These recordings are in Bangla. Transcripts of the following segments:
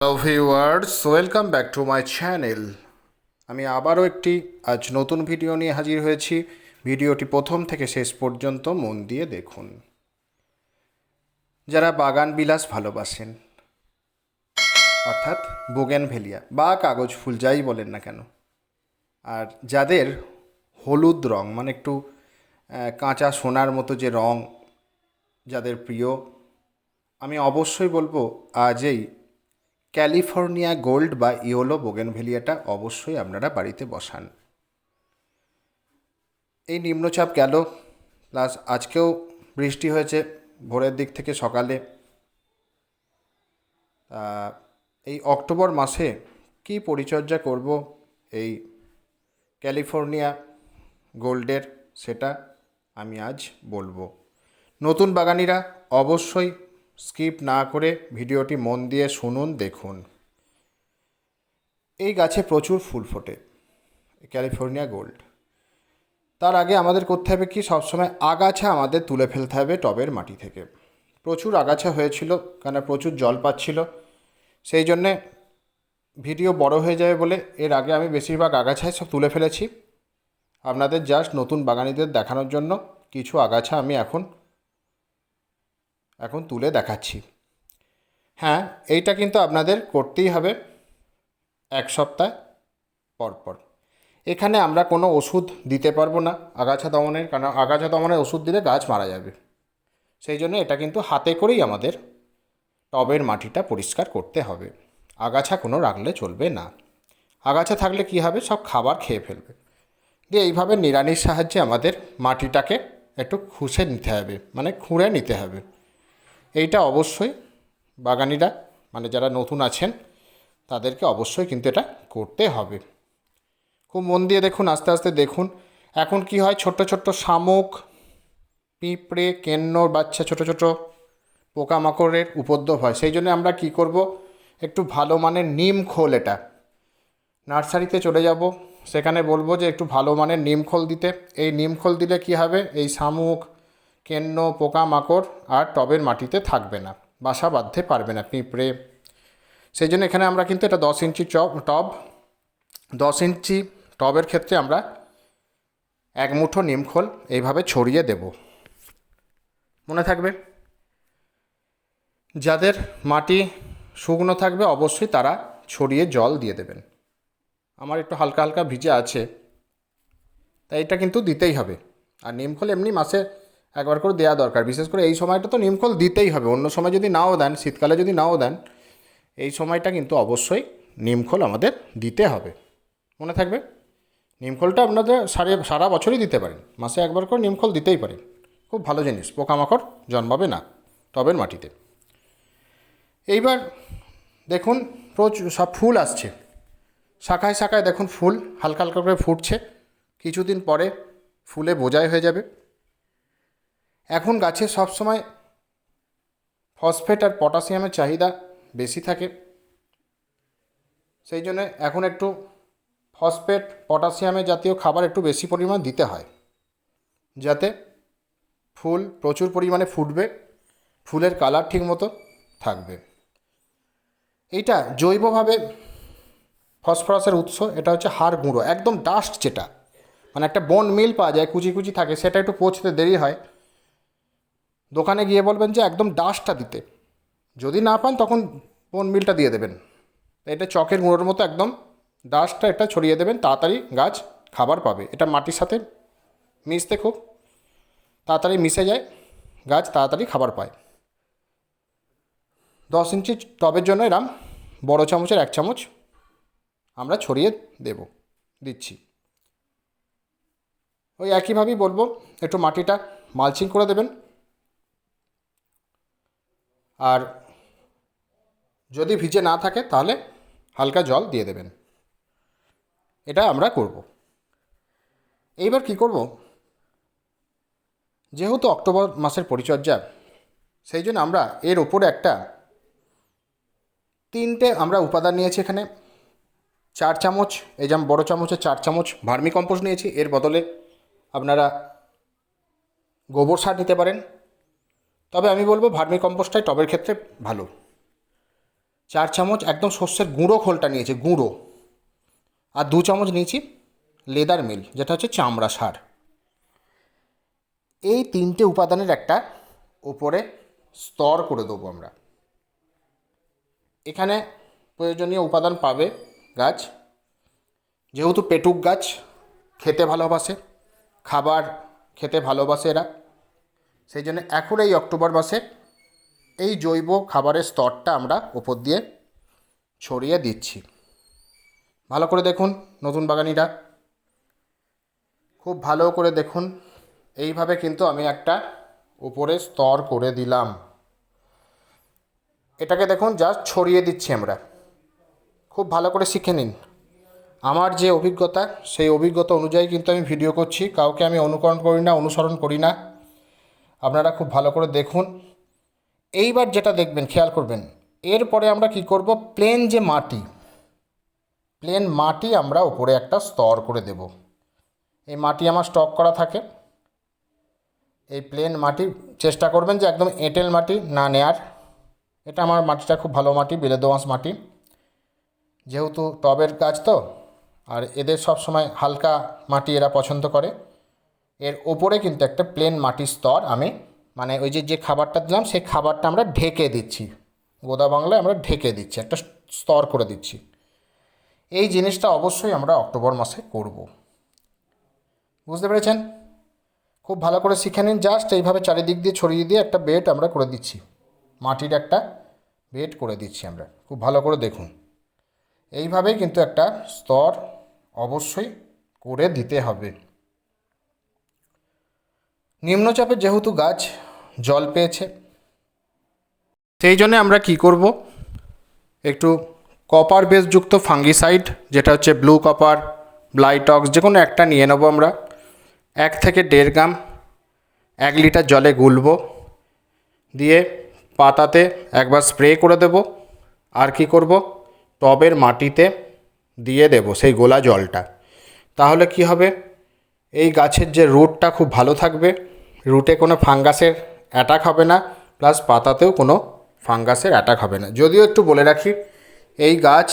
Hello viewers welcome back to my channel আমি আবারও একটি, আজ নতুন ভিডিও নিয়ে হাজির হয়েছি। ভিডিওটি প্রথম থেকে শেষ পর্যন্ত মন দিয়ে দেখুন। যারা বাগান বিলাস ভালোবাসেন, অর্থাৎ বোগেন ভেলিয়া বা কাগজ ফুল যাই বলেন না কেন, আর যাদের হলুদ রং মানে একটু কাঁচা সোনার মতো যে রং যাদের প্রিয়, আমি অবশ্যই বলব, আজই ক্যালিফোর্নিয়া গোল্ড বা ইয়োলো বোগেনভেলিয়াটা অবশ্যই আপনারা বাড়িতে বসান। এই নিম্নচাপ গেল, প্লাস আজকেও বৃষ্টি হয়েছে ভোরের দিক থেকে সকালে। এই অক্টোবর মাসে কি পরিচর্যা করব এই ক্যালিফোর্নিয়া গোল্ডের, সেটা আমি আজ বলব। নতুন বাগানিরা অবশ্যই স্কিপ না করে ভিডিওটি মন দিয়ে শুনুন, দেখুন। এই গাছে প্রচুর ফুল ফোটে, ক্যালিফোর্নিয়া গোল্ড। তার আগে আমাদের করতে হবে কি, সবসময় আগাছা আমাদের তুলে ফেলতে হবে টবের মাটি থেকে। প্রচুর আগাছা হয়েছিল কেন প্রচুর জল পাচ্ছিল। সেই জন্যে ভিডিও বড় হয়ে যাবে বলে এর আগে আমি বেশিরভাগ আগাছায় সব তুলে ফেলেছি। আপনাদের জাস্ট নতুন বাগানিদের দেখানোর জন্য কিছু আগাছা আমি এখন এখন তুলে দেখাচ্ছি। হ্যাঁ এইটা কিন্তু আপনাদের করতেই হবে এক সপ্তাহ পর পর। এখানে আমরা কোনো ওষুধ দিতে পারব না আগাছা দমনের, কারণ আগাছা দমনের ওষুধ দিলে গাছ মারা যাবে। সেই জন্য এটা কিন্তু হাতে করেই আমাদের টবের মাটিটা পরিষ্কার করতে হবে। আগাছা কোনো রাখলে চলবে না। আগাছা থাকলে কি হবে? সব খাবার খেয়ে ফেলবে। দিয়ে এইভাবে নিড়ানির সাহায্যে আমাদের মাটিটাকে একটু খুশে নিতে হবে মানে খুঁড়ে নিতে হবে। এইটা অবশ্যই বাগানিরা মানে যারা নতুন আছেন, তাদেরকে অবশ্যই কিন্তু এটা করতে হবে। খুব মন দিয়ে দেখুন, আস্তে আস্তে দেখুন। এখন কি হয়, ছোট্ট ছোট্ট শামুক, পিঁপড়ে কেন্নর বাচ্চা, ছোট ছোট পোকামাকড়ের উপদ্রব হয়। সেই জন্য আমরা কি করব, একটু ভালো মানের নিম খোল এটা। নার্সারিতে চলে যাব, সেখানে বলব যে একটু ভালো মানের নিম খোল দিতে। এই নিম খোল দিলে কি হবে? এই শামুক কেন্ন, পোকামাকড় আর টবের মাটিতে থাকবে না, বাসা বাঁধতে পারবে না পিঁপড়ে। সেই জন্য এখানে আমরা কিন্তু এটা দশ ইঞ্চি টব। দশ ইঞ্চি টবের ক্ষেত্রে আমরা এক মুঠো নিমখোল এইভাবে ছড়িয়ে দেব। মনে থাকবে? যাদের মাটি শুকনো থাকবে অবশ্যই তারা ছড়িয়ে জল দিয়ে দেবেন। আমার একটু হালকা হালকা ভিজে আছে, তাই এটা কিন্তু দিতেই হবে। আর নিমখোল এমনি মাসে একবার করে দেওয়া দরকার। বিশেষ করে এই সময়টা তো নিমখোল দিতেই হবে। অন্য সময় যদি নাও দেন, শীতকালে যদি নাও দেন, এই সময়টা কিন্তু অবশ্যই নিমখোল আমাদের দিতে হবে। মনে থাকবে? নিমখোলটা আপনাদের সারে, সারা বছরই দিতে পারেন। মাসে একবার করে নিমখোল দিতেই পারেন। খুব ভালো জিনিস, পোকামাকড় জন্মাবে না টবের মাটিতে। এইবার দেখুন প্রচুর সব ফুল আসছে। শাখায় শাখায় দেখুন ফুল, হালকা হালকা করে ফুটছে। কিছুদিন পরে ফুলে বোঝাই হয়ে যাবে। এখন গাছে সবসময় ফসফেট আর পটাশিয়ামের চাহিদা বেশি থাকে। সেই জন্য এখন একটু ফসফেট, পটাশিয়ামের জাতীয় খাবার একটু বেশি পরিমাণ দিতে হয়। যাতে ফুল প্রচুর পরিমাণে ফুটবে, ফুলের কালার ঠিক মতো থাকবে। এইটা জৈবভাবে ফসফরাসের উৎস, এটা হচ্ছে হাড় গুঁড়ো, একদম ডাস্ট যেটা। মানে একটা বন মিল পাওয়া যায়, কুচি কুচি থাকে, সেটা একটু পচতে দেরি হয়। দোকানে গিয়ে বলবেন যে একদম ডাস্টটা দিতে। যদি না পান তখন বন মিলটা দিয়ে দেবেন। এটা চকের গুঁড়োর মতো একদম ডাস্টটা এটা ছড়িয়ে দেবেন, তাড়াতাড়ি গাছ খাবার পাবে। এটা মাটির সাথে মিশতে খুব তাড়াতাড়ি মিশে যায়, গাছ তাড়াতাড়ি খাবার পায়। দশ ইঞ্চি টবের জন্য এরাম বড় চামচের এক চামচ আমরা ছড়িয়ে দেব, দিচ্ছি। ওই একইভাবেই বলব, একটু মাটিটা মালচিং করে দেবেন। আর যদি ভিজে না থাকে, তাহলে হালকা জল দিয়ে দেবেন। এটা আমরা করব। এইবার কি করব? যেহেতু অক্টোবর মাসের পরিচর্যা, সেই জন্য আমরা এর ওপরে একটা তিনটে আমরা উপাদান নিয়েছি এখানে। চার চামচ, এই যেমন বড়ো চামচের চার চামচ ভার্মি কম্পোস্ট নিয়েছি। এর বদলে আপনারা গোবর সার নিতে পারেন। তবে আমি বলব ভার্মি কম্পোস্টটাই টবের ক্ষেত্রে ভালো। চার চামচ একদম শস্যের গুঁড়ো খোলটা নিয়েছি, গুঁড়ো। আর দু চামচ নিয়েছি লেদার মিল, যেটা হচ্ছে চামড়া সার। এই তিনটে উপাদানের একটা ওপরে স্তর করে দেবো আমরা। এখানে প্রয়োজনীয় উপাদান পাবে গাছ। যেহেতু পেটুক গাছ, খেতে ভালোবাসে। খাবার খেতে ভালোবাসে এরা। সেই জন্য এখন এই অক্টোবর মাসে এই জৈব খাবারের স্তরটা আমরা ওপর দিয়ে ছড়িয়ে দিচ্ছি। ভালো করে দেখুন নতুন বাগানিরা। খুব ভালো করে দেখুন। এইভাবে কিন্তু আমি একটা উপরে স্তর করে দিলাম। এটাকে দেখুন জাস্ট ছড়িয়ে দিচ্ছি আমরা। খুব ভালো করে শিখে নিন। আমার যে অভিজ্ঞতা, সেই অভিজ্ঞতা অনুযায়ী কিন্তু আমি ভিডিও করছি। কাউকে আমি অনুকরণ করি না, অনুসরণ করি না। আপনারা খুব ভালো করে দেখুন। এইবার যেটা দেখবেন, খেয়াল করবেন, এরপরে আমরা কি করব? প্লেন যে মাটি, প্লেন মাটি আমরা উপরে একটা স্তর করে দেব। এই মাটি আমার স্টক করা থাকে। এই প্লেন মাটি, চেষ্টা করবেন যে একদম এঁটেল মাটি না নেয়ার। এটা আমার মাটিটা খুব ভালো মাটি বেলে দোঁয়াশ মাটি। যেহেতু টবের গাছ তো, আর এদের সব সময় হালকা মাটি এরা পছন্দ করে। এর ওপরে কিন্তু একটা প্লেন মাটির স্তর আমি মানে ওই যে যে খাবারটা দিলাম, সেই খাবারটা আমরা ঢেকে দিচ্ছি। গোদা বাংলায় আমরা ঢেকে দিচ্ছি, একটা স্তর করে দিচ্ছি। এই জিনিসটা অবশ্যই আমরা অক্টোবর মাসে করব। বুঝতে পেরেছেন? খুব ভালো করে শিখে নিন, জাস্ট এইভাবে চারিদিক দিয়ে, ছড়িয়ে দিয়ে একটা বেড আমরা করে দিচ্ছি। মাটির একটা বেড করে দিচ্ছি আমরা, খুব ভালো করে দেখুন। এইভাবেই কিন্তু একটা স্তর অবশ্যই করে দিতে হবে। নিম্নচাপে যেহেতু গাছ জল পেয়েছে, সেই জন্য আমরা কি করব? একটু কপার বেসযুক্ত ফাঙ্গিসাইড যেটা হচ্ছে ব্লু কপার ব্লাইটক্স যে কোনো একটা নিয়ে নেব আমরা। এক থেকে দেড় গ্রাম, এক লিটার জলে গুলব। দিয়ে পাতাতে একবার স্প্রে করে দেব। আর কি করব? টবের মাটিতে দিয়ে দেব সেই গোলা জলটা। তাহলে কি হবে? এই গাছের যে রুটটা খুব ভালো থাকবে। রুটে কোনো ফাঙ্গাসের অ্যাটাক হবে না প্লাস পাতাতেও কোনো ফাঙ্গাসের অ্যাটাক হবে না। যদিও একটু বলে রাখি, এই গাছ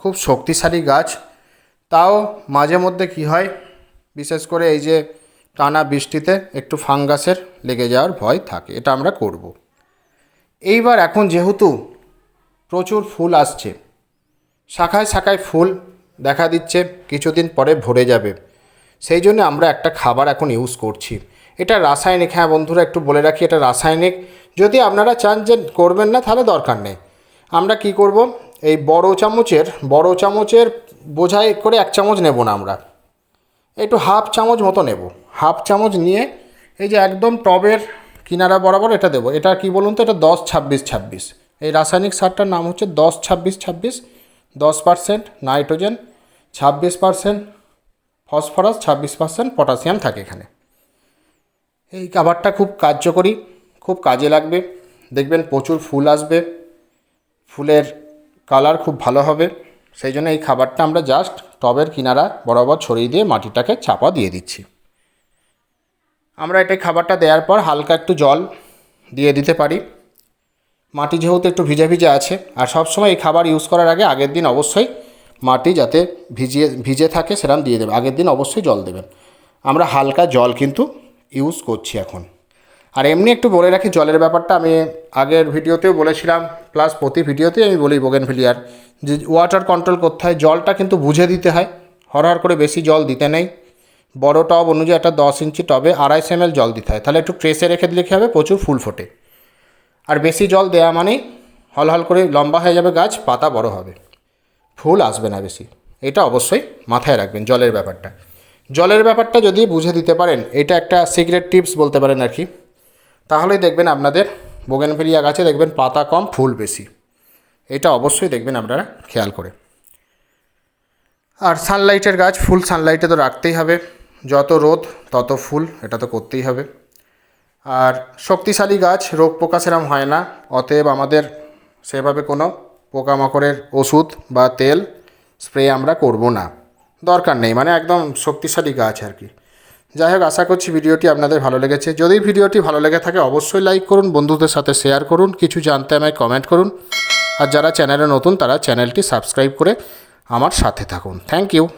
খুব শক্তিশালী গাছ। তাও মাঝে মধ্যে কি হয়, বিশেষ করে এই যে টানা বৃষ্টিতে একটু ফাঙ্গাসের লেগে যাওয়ার ভয় থাকে, এটা আমরা করব। এইবার এখন যেহেতু প্রচুর ফুল আসছে, শাখায় শাখায় ফুল দেখা দিচ্ছে, কিছুদিন পরে ভরে যাবে। সেই জন্য আমরা একটা খাবার এখন ইউজ করছি। এটা রাসায়নিক হ্যাঁ বন্ধুরা, একটু বলে রাখি, এটা রাসায়নিক। যদি আপনারা চান যে করবেন না, তাহলে দরকার নেই। আমরা কি করব? এই বড় চামচের বড় চামচের বোঝাই করে এক চামচ নেব না আমরা। একটু হাফ চামচ মতো নেব। হাফ চামচ নিয়ে এই যে একদম টবের কিনারা বরাবর এটা দেবো। এটা কি বলুন তো? এটা দশ ছাব্বিশ ছাব্বিশ। এই রাসায়নিক সারটার নাম হচ্ছে দশ ছাব্বিশ ছাব্বিশ। দশ পার্সেন্ট নাইট্রোজেন, ছাব্বিশ পার্সেন্ট ফসফরাস ছাব্বিশ পার্সেন্ট পটাশিয়াম থাকে এখানে। এই খাবারটা খুব কার্যকরী, খুব কাজে লাগবে। দেখবেন প্রচুর ফুল আসবে, ফুলের কালার খুব ভালো হবে। সেই জন্য এই খাবারটা আমরা জাস্ট টবের কিনারা বরাবর ছড়িয়ে দিয়ে মাটিটাকে চাপা দিয়ে দিচ্ছি। আমরা এটা খাবারটা দেওয়ার পর হালকা একটু জল দিয়ে দিতে পারি। মাটি যেহেতু একটু ভিজে ভিজে আছে, আর সবসময় এই খাবার ইউজ করার আগে আগের দিন অবশ্যই মাটি যাতে ভিজিয়ে, ভিজে থাকে সেরকম দিয়ে দেবে। আগের দিন অবশ্যই জল দেবেন। আমরা হালকা জল কিন্তু ইউজ করছি এখন। আর এমনি একটু বলে রাখি, জলের ব্যাপারটা আমি আগের ভিডিওতেও বলেছিলাম প্লাস প্রতি ভিডিওতেই আমি বলি বোগেনভিলিয়ার যে ওয়াটার কন্ট্রোল করতে হয়, জলটা কিন্তু বুঝে দিতে হয়। হরহর করে বেশি জল দিতে নেই। বড় টব অনুযায়ী একটা দশ ইঞ্চি টবে আড়াইশো এম জল দিতে হয়। তাহলে একটু ট্রেসে রেখে দিলে কী হবে? প্রচুর ফুল ফোটে। আর বেশি জল দেওয়া মানেই হল হল করে লম্বা হয়ে যাবে গাছ, পাতা বড় হবে। ফুল আসবে না বেশি। এটা অবশ্যই মাথায় রাখবেন জলের ব্যাপারটা। জলের ব্যাপারটা যদি বুঝে দিতে পারেন, এটা একটা সিক্রেট টিপস বলতে পারেন আর কি। তাহলেই দেখবেন আপনাদের বোগেনভেলিয়া গাছে দেখবেন পাতা কম, ফুল বেশি। এটা অবশ্যই দেখবেন আপনারা খেয়াল করে। আর সানলাইটের গাছ, ফুল সানলাইটে তো রাখতেই হবে। যত রোদ, তত ফুল, এটা তো করতেই হবে। আর শক্তিশালী গাছ, রোগ পোকা সেরম হয় না। অতএব আমাদের সেভাবে কোনো পোকামাকড়ের ওষুধ বা তেল স্প্রে আমরা করব না। দরকার নেই মানে একদম শক্তিশালী গাছ আর কি। যাই হোক, আশা করছি ভিডিওটি আপনাদের ভালো লেগেছে। যদি ভিডিওটি ভালো লেগে থাকে, অবশ্যই লাইক করুন, বন্ধুদের সাথে শেয়ার করুন, কিছু জানতে আমায় কমেন্ট করুন। আর যারা চ্যানেলে নতুন, তারা চ্যানেলটি সাবস্ক্রাইব করে আমার সাথে থাকুন। Thank you.